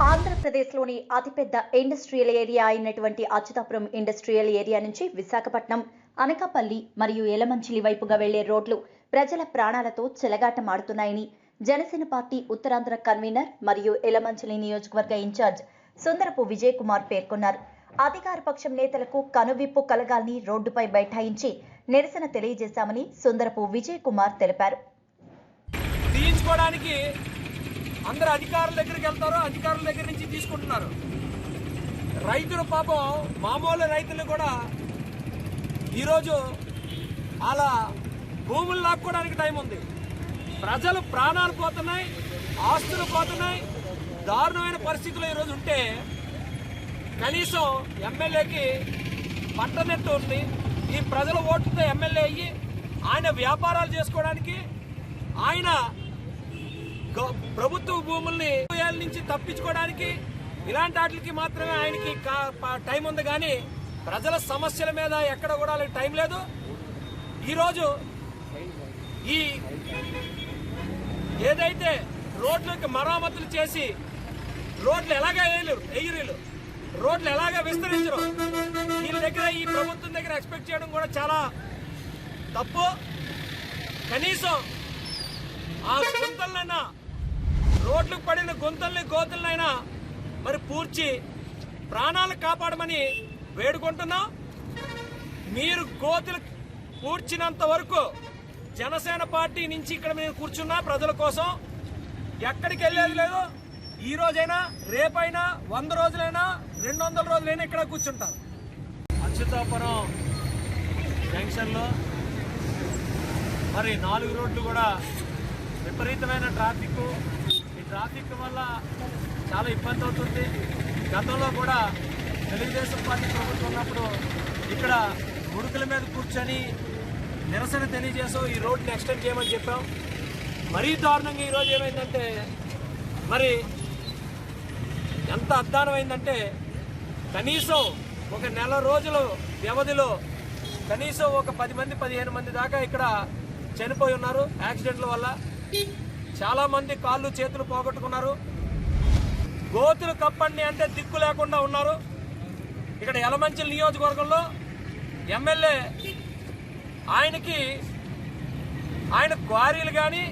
ఆంధ్రప్రదేశ్లోని అతిపెద్ద industrial area అయినటువంటి అచ్యుతాపురం ఇండస్ట్రియల్ ఏరియా నుంచి విశాఖపట్నం అనకాపల్లి మరియు ఎలమంచిలి వైపుగా వెళ్ళే రోడ్లు ప్రజల ప్రాణాలతో చెలగాటమాడుతున్నాయని జనసేన పార్టీ ఉత్తరాంధ్ర కన్వీనర్ మరియు ఎలమంచిలి నియోజకవర్గ ఇన్ఛార్జ్ సుందరపు విజయ్ కుమార్ పేర్కొన్నారు. అధికార పక్షం నేతలకు కనువిప్పు కలగాలని రోడ్డుపై బైఠాయించి నిరసన తెలియజేశామని సుందరపు విజయ్ కుమార్ తెలిపారు. తీయించుకోవడానికి అందరు అధికారుల దగ్గరికి వెళ్తారు అధికారుల దగ్గర నుంచి తీసుకుంటున్నారు. రైతులు పాపం మామూలు రైతులు కూడా ఈరోజు అలా భూములు లాక్కోవడానికి టైం ఉంది. ప్రజలు ప్రాణాలు పోతున్నాయి ఆస్తులు పోతున్నాయి. దారుణమైన పరిస్థితులు ఈరోజు ఉంటే కనీసం ఎమ్మెల్యేకి పట్టనట్టు ఉంది. ఈ ప్రజల ఓటుతో ఎమ్మెల్యే అయ్యి ఆయన వ్యాపారాలు చేసుకోవడానికి ఆయన ప్రభుత్వ భూముల్ని ఏళ్ళ నుంచి తప్పించుకోవడానికి ఇలాంటి వాటికి మాత్రమే ఆయనకి కా- టైం ఉంది కానీ ప్రజల సమస్యల మీద ఎక్కడ కూడా టైం లేదు. ఈరోజు ఈ ఏదైతే రోడ్లకి మరామతులు చేసి రోడ్లు ఎలాగా వేయలేరు వేయరు రోడ్లు ఎలాగా విస్తరించరు వీళ్ళ దగ్గర ఈ ప్రభుత్వం దగ్గర ఎక్స్పెక్ట్ చేయడం కూడా చాలా తప్పు. కనీసం ఆ గుంతలనైనా రోడ్లకు పడిన గుంతల్ని గోతులనైనా మరి పూడ్చి ప్రాణాలు కాపాడమని వేడుకుంటున్నాం. మీరు గోతులు పూడ్చినంత వరకు జనసేన పార్టీ నుంచి ఇక్కడ మేము కూర్చున్నా ప్రజల కోసం. ఎక్కడికి వెళ్ళేది లేదు. ఈ రోజైనా రేపైనా వంద రోజులైనా రెండు వందల రోజులైనా ఇక్కడ కూర్చుంటాం అచ్యుతాపురం జంక్షన్లో మరి నాలుగు రోడ్లు కూడా విపరీతమైన ట్రాఫిక్ ట్రాఫిక్ వల్ల చాలా ఇబ్బంది అవుతుంది. గతంలో కూడా తెలుగుదేశం పార్టీ ప్రభుత్వం ఉన్నప్పుడు ఇక్కడ గుడుకుల మీద కూర్చొని నిరసన తెలియజేసాం ఈ రోడ్ని ఎక్స్టెండ్ చేయమని చెప్పాం. మరీ దారుణంగా ఈరోజు ఏమైందంటే మరి ఎంత అద్దానమైందంటే కనీసం ఒక నెల రోజుల వ్యవధిలో కనీసం ఒక పది మంది పదిహేను మంది దాకా ఇక్కడ చనిపోయి ఉన్నారు యాక్సిడెంట్ల వల్ల. చాలా మంది కాళ్ళు చేతులు పోగొట్టుకున్నారు. గోతులు కప్పండి అంటే దిక్కు లేకుండా ఉన్నారు. ఇక్కడ ఎలమంచిల నియోజకవర్గంలో ఎమ్మెల్యే ఆయనకి ఆయన క్వారీలు కానీ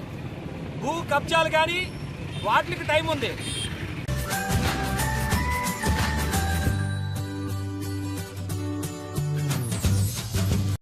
భూ కబ్జాలు కానీ వాటికి టైం ఉంది.